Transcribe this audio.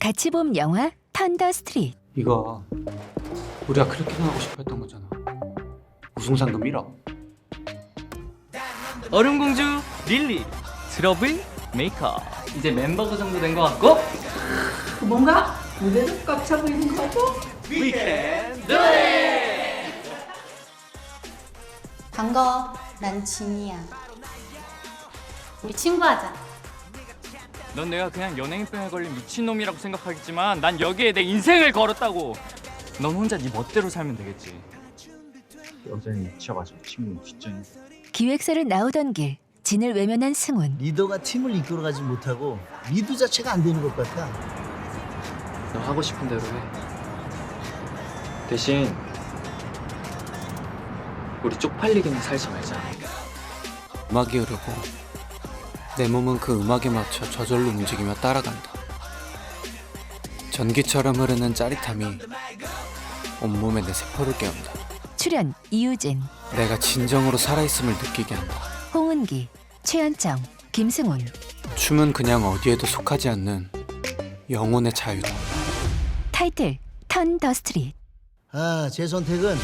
같이 본 영화 턴더 스트릿. 이거 우리가 그렇게나 하고 싶어 했던 거잖아 우승상도 밀어 얼음공주 릴리 트러블 메이커 이제 멤버 구성도 된 것 같고 뭔가 무대도 꽉차 보이는 거고 반가워. 난 진이야. 우리 친구하자. 넌 내가 그냥 연예인병에 걸린 미친놈이라고 생각하겠지만 난 여기에 내 인생을 걸었다고 넌 혼자 네 멋대로 살면 되겠지 여전히 미쳐가지고 친구 뒷전이 기획사를 나오던 길 진을 외면한 승훈. 리더가 팀을 이끌어가지 못하고 리드 자체가 안 되는 것 같아. 너 하고 싶은 대로 해. 대신 우리 쪽팔리게는 살지 말자. 음악이 흐르고 내 몸은 그 음악에 맞춰 저절로 움직이며 따라간다 전기처럼 흐르는 짜릿함이 온몸에 내 세포를 깨운다 출연 이유진, 내가 진정으로 살아있음을 느끼게 한다 홍은기, 최현정, 김승훈. 춤은 그냥 어디에도 속하지 않는 영혼의 자유다 타이틀 턴 더 스트릿. 아, 제 선택은